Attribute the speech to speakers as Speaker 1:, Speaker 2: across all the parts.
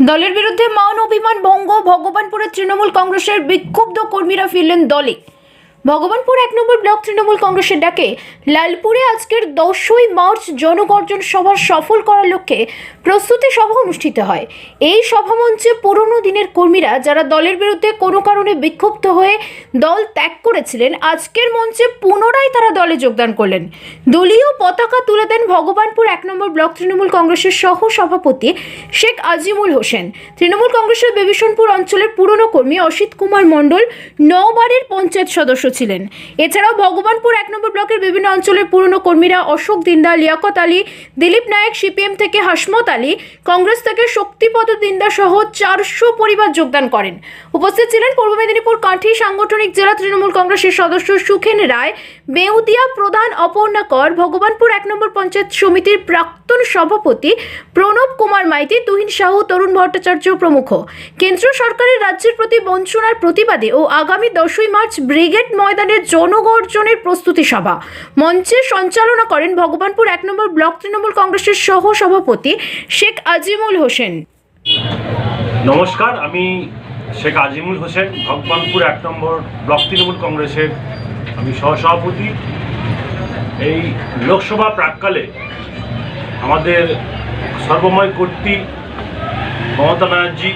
Speaker 1: দলের বিরুদ্ধে মান অভিমান ভঙ্গ ভগবানপুরের তৃণমূল কংগ্রেসের বিক্ষুব্ধ কর্মীরা ফিরলেন দলে। ভগবানপুর এক নম্বর ব্লক তৃণমূল কংগ্রেসের ডাকে, লালপুরে আজকের দশই মার্চ জনগর্জন সভা সফল করার লক্ষ্যে প্রস্তুতি সভা অনুষ্ঠিত হয়। এই সভামঞ্চে পুরনো দিনের কর্মীরা যারা দলের বিরুদ্ধে কোনো কারণে বিক্ষুব্ধ হয়ে দল ত্যাগ করেছিলেন, আজকের মঞ্চে পুনরায় তারা দলে যোগদান করলেন। দলীয় পতাকা তুলে দেন ভগবানপুর এক নম্বর ব্লক তৃণমূল কংগ্রেসের সহ সভাপতি শেখ আজিমুল হোসেন। তৃণমূল কংগ্রেসের বেবিশনপুর অঞ্চলের পুরনো কর্মী অসিত কুমার মণ্ডল নবারের পঞ্চায়েত সদস্য ছিলেন এছাড়াও ভগবানপুর এক নম্বর ব্লকের বিভিন্ন অঞ্চলের পুরনো কর্মীরা অশোক দিন্দা লিয়াকত আলী, দিলীপ নায়ক, সিপিএম থেকে হাসমত আলী, কংগ্রেস থেকে শক্তিপদ দিন্দা সহ চারশো পরিবার যোগদান করেন। উপস্থিত ছিলেন পূর্ব মেদিনীপুর কাঠি সাংগঠনিক জেলা তৃণমূল কংগ্রেসের সদস্য সুখেন রায়, বেউদিয়া প্রধান অপর্ণা কর, ভগবানপুর এক নম্বর পঞ্চায়েত সমিতির প্রাক্তন সভাপতি প্রণব কুমার মাইতি, তুহিন সাহু, তরুণ ভট্টাচার্য প্রমুখ। কেন্দ্র সরকারের রাজ্যের প্রতি বঞ্চনার প্রতিবাদে ও আগামী দশই মার্চ ব্রিগেড ময়দানের জনগর্জনের প্রস্তুতি সভা। মঞ্চে সঞ্চালনা করেন ভগবানপুর এক নম্বর ব্লক তৃণমূল কংগ্রেসের সহ সভাপতি শেখ আজিমুল হোসেন।
Speaker 2: নমস্কার, আমি শেখ আজিমুল হোসেন, ভগবানপুর এক নম্বর ব্লক তৃণমূল কংগ্রেসের আমি সহসভাপতি। এই লোকসভা প্রাককালে আমাদের সর্বময় কর্তৃ মমতা ব্যানার্জি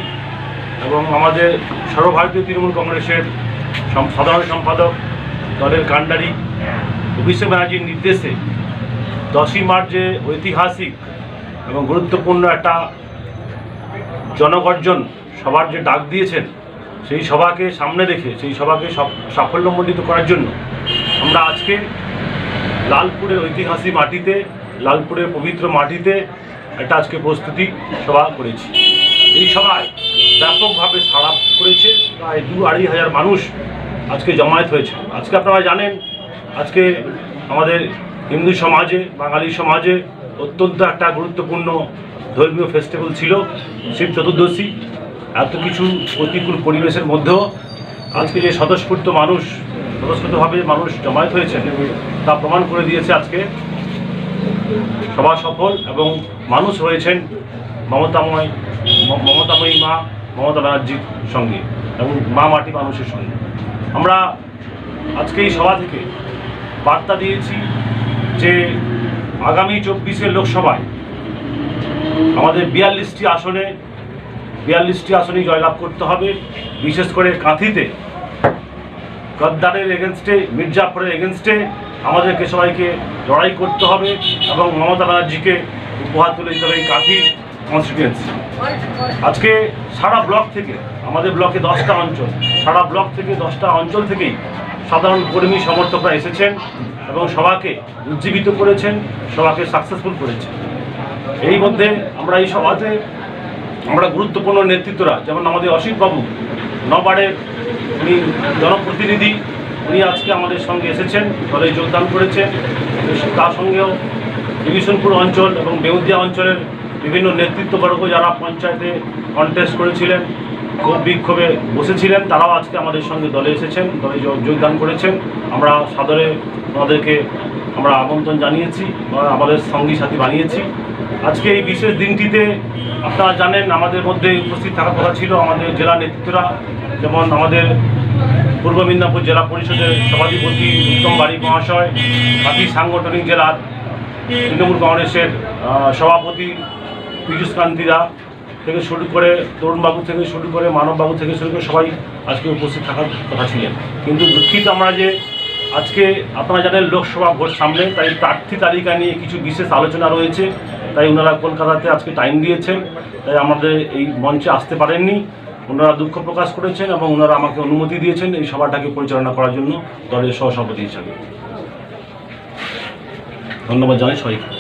Speaker 2: এবং আমাদের সর্বভারতীয় তৃণমূল কংগ্রেসের সাধারণ সম্পাদক দলের কাণ্ডারি অভিষেক ব্যানার্জির নির্দেশে দশই মার্চে ঐতিহাসিক এবং গুরুত্বপূর্ণ একটা জনগর্জন সবার যে ডাক দিয়েছেন, সেই সভাকে সামনে রেখে, সেই সভাকে সাফল্যমণ্ডিত করার জন্য আমরা আজকে লালপুরের ঐতিহাসিক মাটিতে, লালপুরের পবিত্র মাটিতে একটা আজকে প্রস্তুতি সভা করেছি। এই সভায় ব্যাপকভাবে সাড়া করেছে প্রায় দু আড়াই হাজার মানুষ আজকে জমায়েত হয়েছে। আজকে আপনারা জানেন, আজকে আমাদের হিন্দু সমাজে, বাঙালি সমাজে অত্যন্ত একটা গুরুত্বপূর্ণ ধর্মীয় ফেস্টিভ্যাল ছিল, শিব চতুর্দশী। এত কিছু প্রতিকূল পরিবেশের মধ্যেও আজকে যে স্বতঃস্ফূর্ত মানুষ, স্বতঃস্ফূর্তভাবে মানুষ জমায়েত হয়েছেন তা প্রমাণ করে দিয়েছে আজকে। সভা সফল এবং মানুষ রয়েছেন মমতাময়, মমতাময়ী মা, মমতা ব্যানার্জির সঙ্গে এবং মা মাটি মানুষের সঙ্গে। আমরা আজকে এই সভা থেকে বার্তা দিয়েছি যে আগামী চব্বিশের লোকসভায় আমাদের বিয়াল্লিশটি আসনে, বিয়াল্লিশটি আসনেই জয়লাভ করতে হবে। বিশেষ করে কাঁথিতে, গদ্দারের এগেনস্টে মির্জাফরের এগেনস্টে আমাদেরকে সবাইকে লড়াই করতে হবে এবং মমতা ব্যানার্জিকে উপহার তুলে দিতে হবে এই কাঁথির কনস্টিটুয়েন্সি আজকে সারা ব্লক থেকে, আমাদের ব্লকে দশটা অঞ্চল, সারা ব্লক থেকে দশটা অঞ্চল থেকেই সাধারণ কর্মী সমর্থকরা এসেছেন এবং সবাকে উজ্জীবিত করেছেন সবাকে সাকসেসফুল করেছেন। এই মধ্যে আমরা এই সভাতে আমরা গুরুত্বপূর্ণ নেতৃত্বরা, যেমন আমাদের অসিত বাবু নবারের উনি জনপ্রতিনিধি, উনি আজকে আমাদের সঙ্গে এসেছেন, দলে যোগদান করেছেন। তার সঙ্গেও ডিভিশনপুর অঞ্চল এবং বেউদিয়া অঞ্চলের বিভিন্ন নেতৃত্ববর্গ যারা পঞ্চায়েতে কন্টেস্ট করেছিলেন, ক্ষোভ বিক্ষোভে বসেছিলেন, তারাও আজকে আমাদের সঙ্গে দলে এসেছেন, দলে যোগদান করেছেন। আমরা সাদরে ওনাদেরকে আমরা আমন্ত্রণ জানিয়েছি আমাদের সঙ্গী সাথী বানিয়েছি। আজকে এই বিশেষ দিনটিতে আপনারা জানেন, আমাদের মধ্যে উপস্থিত থাকার কথা ছিল আমাদের জেলা নেতৃত্বরা, যেমন আমাদের পূর্ব মেদিনীপুর জেলা পরিষদের সভাধিপতি উত্তম বাড়ি মহাশয়, বাকি সাংগঠনিক জেলার তৃণমূল কংগ্রেসের সভাপতি পীযুষ কান্তিরা থেকে শুরু করে তরুণবাবু থেকে শুরু করে মানববাবু থেকে শুরু করে সবাই আজকে উপস্থিত থাকার কথা ছিলেন। কিন্তু দুঃখিত আমরা যে আজকে আপনারা জানেন লোকসভা ভোট সামনে, তাই প্রার্থী তালিকা নিয়ে কিছু বিশেষ আলোচনা রয়েছে, তাই ওনারা কলকাতাতে আজকে টাইম দিয়েছেন, তাই আমাদের এই মঞ্চে আসতে পারেননি। ওনারা দুঃখ প্রকাশ করেছেন এবং ওনারা আমাকে অনুমতি দিয়েছেন এই সভাটাকে পরিচালনা করার জন্য দলের সহসভাপতি হিসাবে। ধন্যবাদ জানাই সবাইকে।